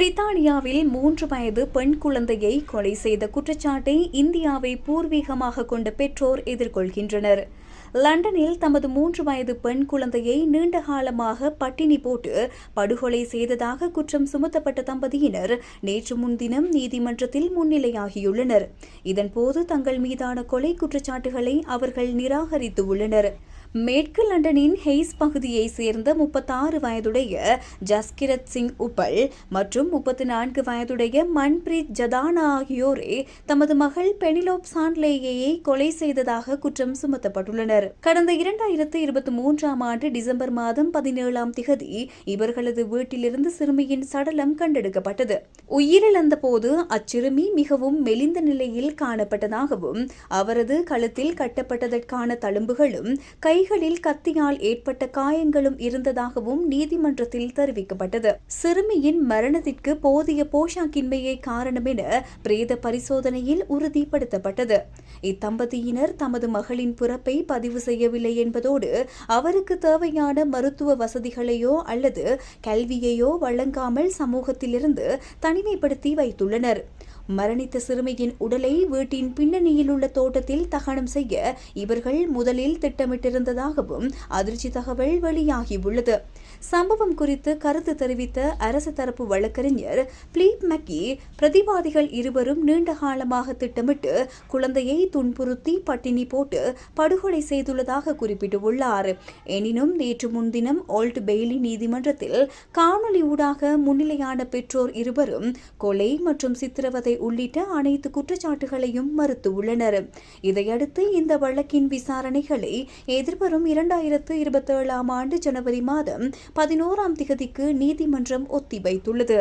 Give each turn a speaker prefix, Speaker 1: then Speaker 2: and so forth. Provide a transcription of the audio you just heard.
Speaker 1: பிரித்தானியாவில் மூன்று வயது பெண் குழந்தையை கொலை செய்த குற்றச்சாட்டை இந்தியாவை பூர்வீகமாக கொண்ட பெற்றோர் எதிர்கொள்கின்றனர். லண்டனில் தமது மூன்று வயது பெண் குழந்தையை நீண்ட காலமாக பட்டினி போட்டு படுகொலை செய்ததாக குற்றம் சுமத்தப்பட்ட தம்பதியினர் நேற்று முன்தினம் நீதிமன்றத்தில் முன்னிலையாகியுள்ளனர். இதன்போது தங்கள் மீதான கொலை குற்றச்சாட்டுகளை அவர்கள் நிராகரித்து உள்ளனர் மேற்கு லண்டனின் ஹெய்ஸ் பகுதியை சேர்ந்த முப்பத்தாறு வயதுடைய ஜஸ்கிரத் சிங் உப்பல் மற்றும் முப்பத்தி நான்கு வயதுடைய மன்பிரீத் ஜதானா ஆகியோரே தமது மகள் பெனிலோப் சான்லேயை கொலை செய்ததாக குற்றம் சுமத்தப்பட்டுள்ளனர். கடந்த இரண்டாயிரத்து இருபத்தி மூன்றாம் ஆண்டு டிசம்பர் மாதம் பதினேழாம் திகதி இவர்களது வீட்டிலிருந்து சிறுமியின் சடலம் கண்டெடுக்கப்பட்டது. உயிரிழந்த போது அச்சிறுமி மிகவும் மெலிந்த நிலையில் காணப்பட்டதாகவும் அவரது கழுத்தில் கட்டப்பட்டதற்கான தழும்புகளும் கை கைகளில் கத்தியால் ஏற்பட்ட காயங்களும் இருந்ததாகவும் நீதிமன்றத்தில் தெரிவிக்கப்பட்டது. சிறுமியின் மரணத்திற்கு போதிய போஷாக்கின்மையை காரணம் என பிரேத பரிசோதனையில் உறுதிப்படுத்தப்பட்டது. இத்தம்பதியினர் தமது மகளின் பிறப்பை பதிவு செய்யவில்லை என்பதோடு அவருக்கு தேவையான மருத்துவ வசதிகளையோ அல்லது கல்வியையோ வழங்காமல் சமூகத்திலிருந்து தனிமைப்படுத்தி வைத்துள்ளனர். மரணித்த சிறுமியின் உடலை வீட்டின் பின்னணியில் உள்ள தோட்டத்தில் தகனம் செய்ய இவர்கள் முதலில் திட்டமிட்டிருந்ததாகவும் அதிர்ச்சி தகவல் வெளியாகியுள்ளது. சம்பவம் குறித்து கருத்து தெரிவித்த அரசு தரப்பு வழக்கறிஞர் பிலீப் மக்கி பிரதிவாதிகள் இருவரும் நீண்ட காலமாக திட்டமிட்டு குழந்தையை துன்புறுத்தி பட்டினி போட்டு படுகொலை செய்துள்ளதாக குறிப்பிட்டுள்ளார். எனினும் நேற்று முன்தினம் ஓல்ட் பெய்லி நீதிமன்றத்தில் காணொலி ஊடாக முன்னிலையான பெற்றோர் இருவரும் கொலை மற்றும் சித்திரவதை உள்ளிட்ட அனைத்து குற்றச்சாட்டுகளையும் மறுத்துள்ளனர். இதையடுத்து இந்த வழக்கின் விசாரணைகளை எதிர்வரும் இரண்டாயிரத்து இருபத்தேழாம் ஆண்டு ஜனவரி மாதம் பதினோராம் திகதிக்கு நீதிமன்றம் ஒத்திவைத்துள்ளது.